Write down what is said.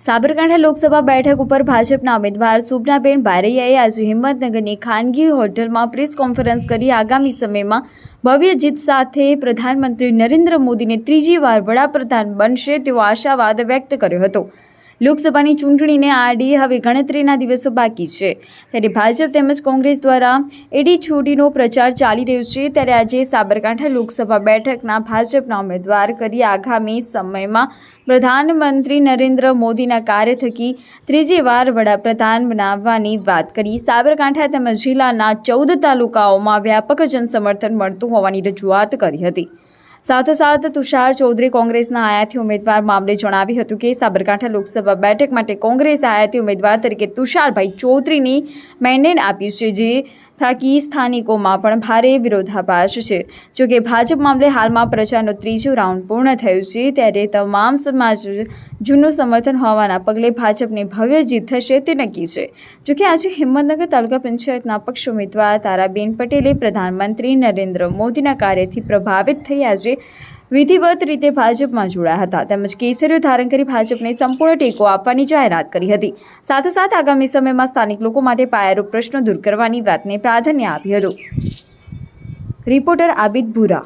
સાબરકાંઠા લોકસભા બેઠક ઉપર ભાજપના ઉમેદવાર સુબનાબેન બારૈયાએ આજે હિંમતનગરની ખાનગી હોટલમાં પ્રેસ કોન્ફરન્સ કરી આગામી સમયમાં ભવ્ય જીત સાથે પ્રધાનમંત્રી નરેન્દ્ર મોદીને ત્રીજી વાર વડાપ્રધાન બનશે તેવો આશાવાદ વ્યક્ત કર્યો હતો. લોકસભાની ચૂંટણીને આડી હવે ગણતરીના દિવસો બાકી છે. ત્યારે ભાજપ તેમજ કોંગ્રેસ દ્વારા એડી છોડીનો પ્રચાર ચાલી રહ્યો છે. ત્યારે આજે સાબરકાંઠા લોકસભા બેઠકના ભાજપના ઉમેદવાર કરી આગામી સમયમાં પ્રધાનમંત્રી નરેન્દ્ર મોદીના કાર્ય થકી ત્રીજી વાર વડાપ્રધાન બનાવવાની વાત કરી. સાબરકાંઠા તેમજ જિલ્લાના ચૌદ તાલુકાઓમાં વ્યાપક જનસમર્થન મળતું હોવાની રજૂઆત કરી હતી. સાથોસાથ તુષાર ચૌધરી કોંગ્રેસના આયાથી ઉમેદવાર મામલે જણાવ્યું હતું કે સાબરકાંઠા લોકસભા બેઠક માટે કોંગ્રેસ આયાતી ઉમેદવાર તરીકે તુષારભાઈ ચૌધરીની મેન્ડેટ આપ્યું છે, જે થાકી સ્થાનિકોમાં પણ ભારે વિરોધાભાસ છે. જોકે ભાજપ મામલે હાલમાં પ્રચારનો ત્રીજો રાઉન્ડ પૂર્ણ થયું છે, ત્યારે તમામ સમાજ જૂનું સમર્થન હોવાના પગલે ભાજપની ભવ્ય જીત થશે તે નક્કી છે. જોકે આજે હિંમતનગર તાલુકા પંચાયતના પક્ષ ઉમેદવાર તારાબેન પટેલે પ્રધાનમંત્રી નરેન્દ્ર મોદીના કાર્યથી પ્રભાવિત થઈ આજે વિધિવત રીતે ભાજપમાં જોડાયા હતા. તેમજ કેસરીઓ ધારણ કરી ભાજપને સંપૂર્ણ ટેકો આપવાની જાહેરાત કરી હતી. સાથોસાથ આગામી સમયમાં સ્થાનિક લોકો માટે પાયારૂપ પ્રશ્નો દૂર કરવાની વાતને પ્રાધાન્ય આપ્યું હતું. રિપોર્ટર આબિદ ભૂરા